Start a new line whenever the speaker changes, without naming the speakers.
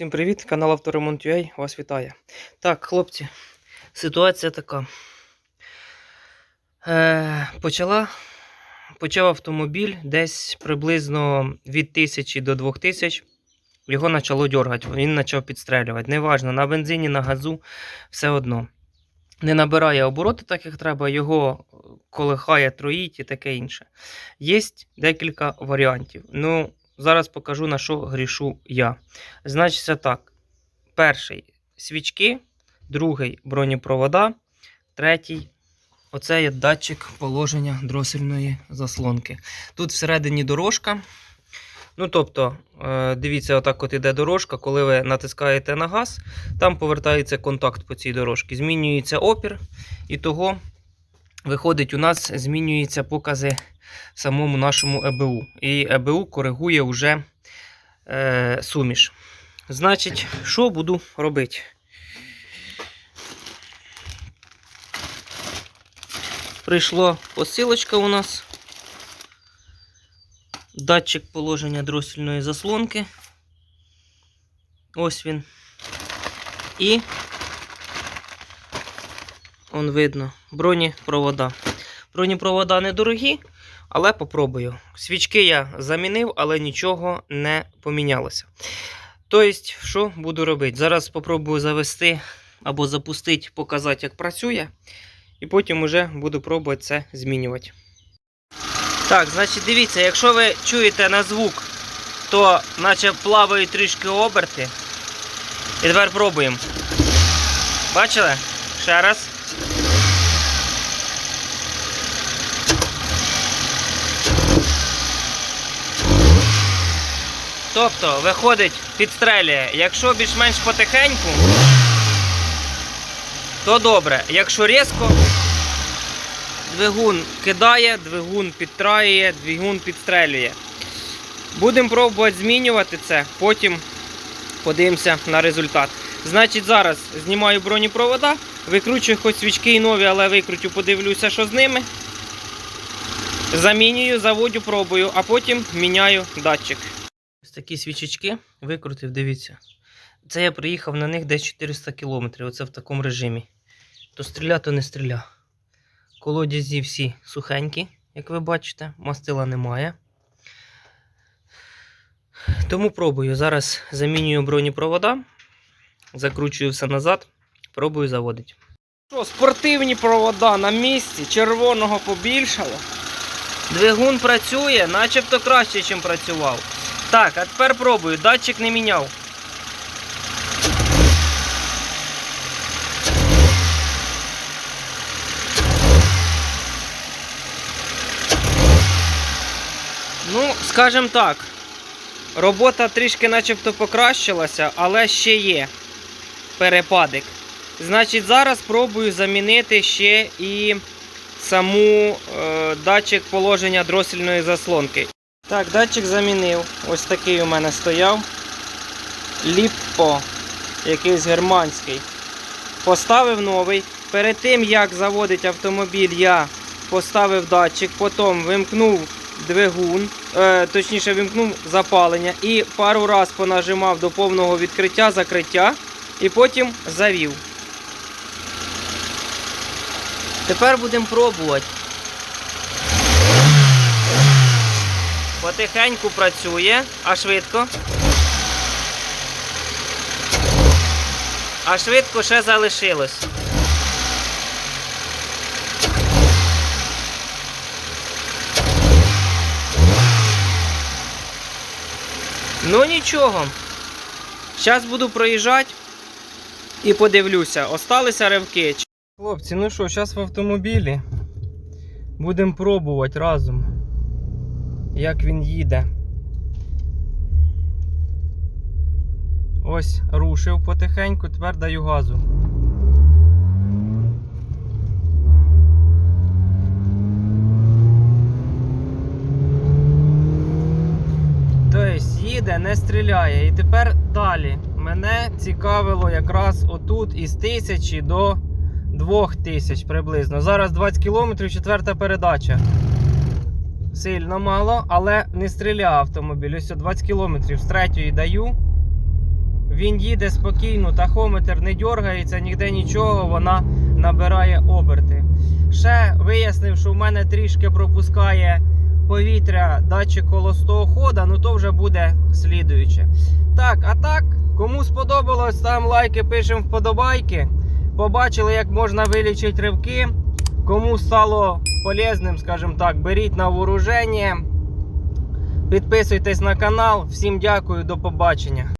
Всім привіт, канал Авторемонт.ua вас вітає. Так, хлопці, ситуація така. Е, почала, почав автомобіль десь приблизно від 1000 до 2000. Його почало дергати, він почав підстрелювати. Неважно, на бензині, на газу, все одно. Не набирає обороти, так як треба, його колихає, троїть і таке інше. Є декілька варіантів. Ну, зараз покажу, на що грішу я. Значиться так: перший свічки, другий бронепровода, третій оце є датчик положення дросельної заслонки. Тут всередині дорожка. Ну, тобто, е, дивіться, отак от іде дорожка. Коли ви натискаєте на газ, там повертається контакт по цій дорожці. Змінюється опір, і того виходить, у нас змінюються покази в самому нашому ЕБУ. І ЕБУ коригує вже е, суміш. Значить, що буду робити? Прийшла посилочка у нас. Датчик положення дроссельної заслонки. Ось він. І он видно бронепровода. Бронепровода недорогі, але попробую. Свічки я замінив, але нічого не помінялося. Тобто, що буду робити? Зараз спробую завести або запустити, показати, як працює. І потім вже буду пробувати це змінювати. Так, значить, дивіться, якщо ви чуєте на звук, то наче плавають трішки оберти. І тепер пробуємо. Бачили? Ще раз. Тобто, виходить, підстрелює. Якщо більш-менш потихеньку, то добре. Якщо різко, двигун кидає, двигун підтраює, двигун підстрелює. Будемо пробувати змінювати це, потім подивимося на результат. Значить, зараз знімаю бронепровода, викручую хоч свічки і нові, але викрутю, подивлюся, що з ними. Замінюю, заводю, пробую, а потім міняю датчик. Ось такі свічечки викрутив, дивіться. Це я приїхав на них десь 400 км, оце в такому режимі. То стріля, то не стріля. Колодязі всі сухенькі, як ви бачите, мастила немає. Тому пробую. Зараз замінюю бронепровода, закручую все назад, пробую заводити. Що, спортивні провода на місці, червоного побільшало. Двигун працює, начебто краще, ніж працював. Так, а тепер пробую. Датчик не міняв. Ну, скажімо так, робота трішки начебто покращилася, але ще є перепадик. Значить, зараз спробую замінити ще і саму е, датчик положення дроссельної заслонки. Так, датчик замінив. Ось такий у мене стояв. Ліппо, якийсь германський. Поставив новий. Перед тим, як заводити автомобіль, я поставив датчик, потім вимкнув двигун, е, точніше вимкнув запалення і пару раз понажимав до повного відкриття, закриття і потім завів. Тепер будемо пробувати. Потихеньку працює, а швидко. А швидко ще залишилось. Ну нічого. Зараз буду проїжджати і подивлюся. Осталися ривки. Хлопці, ну що, зараз в автомобілі. Будемо пробувати разом як він їде. Ось рушив потихеньку, тепер даю газу. Тобто їде, не стріляє. І тепер далі. Мене цікавило якраз отут із тисячі до 2000 приблизно. Зараз 20 км, четверта передача. Сильно мало, але не стріляє автомобіль. Ось 20 км з третьої даю. Він їде спокійно, тахометр не дергається, ніде нічого, вона набирає оберти. Ще вияснив, що в мене трішки пропускає повітря датчик холостого хода, ну то вже буде слідуюче. Так, а так, кому сподобалось, ставимо лайки, пишемо вподобайки. Побачили, як можна вилічити ривки. Кому стало полезним, скажімо так, беріть на вооруження. Підписуйтесь на канал. Всім дякую, до побачення.